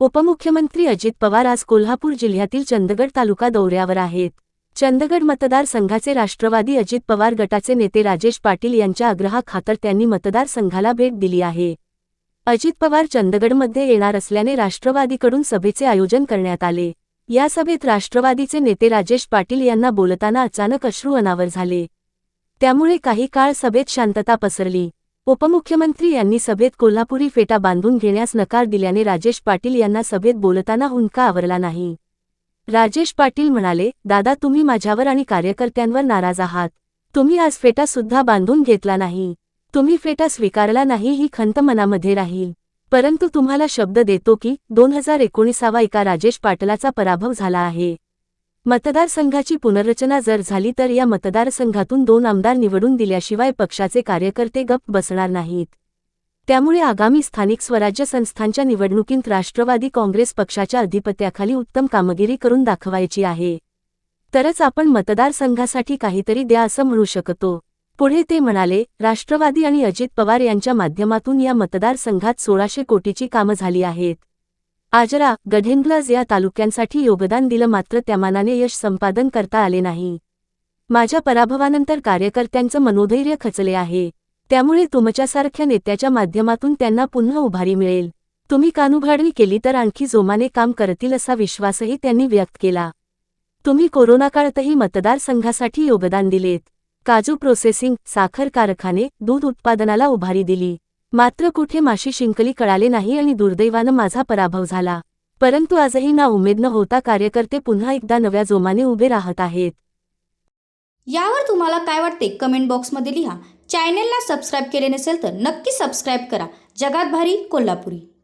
उपमुख्यमंत्री अजित पवार आज कोल्हापूर जिल्ह्यातील चंदगड तालुका दौऱ्यावर आहेत. चंदगड मतदारसंघाचे राष्ट्रवादी अजित पवार गटाचे नेते राजेश पाटील यांच्या आग्रहाखातर त्यांनी मतदारसंघाला भेट दिली आहे. अजित पवार चंदगडमध्ये येणार असल्याने राष्ट्रवादीकडून सभेचे आयोजन करण्यात आले. या सभेत राष्ट्रवादीचे नेते राजेश पाटील यांना बोलताना अचानक अश्रू अनावर झाले. त्यामुळे काही काळ सभेत शांतता पसरली. उपमुख्यमंत्री यांनी सभेत कोल्हापुरी फेटा बांधून घेण्यास नकार दिल्याने राजेश पाटील यांना सभेत बोलताना हुंका आवरला नाही. राजेश पाटील म्हणाले दादा तुम्ही माझ्यावर आणि कार्यकर्त्यांवर नाराज आहात. तुम्ही आज फेटा सुद्धा बांधून घेतला नाही. तुम्ही फेटा स्वीकारला नाही ही खंत मनामध्ये राहील. परंतु तुम्हाला शब्द देतो की दोन हजार एकोणीसावा एका राजेश पाटलाचा पराभव झाला आहे. मतदारसंघाची पुनर्रचना जर झाली तर या मतदारसंघातून दोन आमदार निवडून दिल्याशिवाय पक्षाचे कार्यकर्ते गप बसणार नाहीत. त्यामुळे आगामी स्थानिक स्वराज्य संस्थांच्या निवडणुकीत राष्ट्रवादी काँग्रेस पक्षाच्या अधिपत्याखाली उत्तम कामगिरी करून दाखवायची आहे. तरच आपण मतदारसंघासाठी काहीतरी द्या असं म्हणू शकतो. पुढे ते म्हणाले राष्ट्रवादी आणि अजित पवार यांच्या माध्यमातून या मतदारसंघात सोळाशे कोटीची कामं झाली आहेत. आजरा गढेंग्लज या तालुक्यांसाठी योगदान दिलं मात्र त्यामानाने यश संपादन करता आले नाही. माझ्या पराभवानंतर कार्यकर्त्यांचं मनोधैर्य खचले आहे. त्यामुळे तुमच्यासारख्या नेत्याच्या माध्यमातून त्यांना पुन्हा उभारी मिळेल. तुम्ही कानुभाडवी केली तर आणखी जोमाने काम करतील असा विश्वासही त्यांनी व्यक्त केला. तुम्ही कोरोना काळातही मतदारसंघासाठी योगदान दिलेत. काजू प्रोसेसिंग साखर कारखाने दूध उत्पादनाला उभारी दिली. मात्र कुठे माशी शिंकली कळाले नाही आणि दुर्दैवानं माझा पराभव झाला. परंतु आजही ना उमेद न होता कार्यकर्ते पुन्हा एकदा नव्या जोमाने उभे राहत आहेत. यावर तुम्हाला काय वाटते? कमेंट बॉक्समध्ये लिहा. चॅनेलला सबस्क्राईब केले नसेल तर नक्की सबस्क्राईब करा. जगात भारी कोल्हापुरी.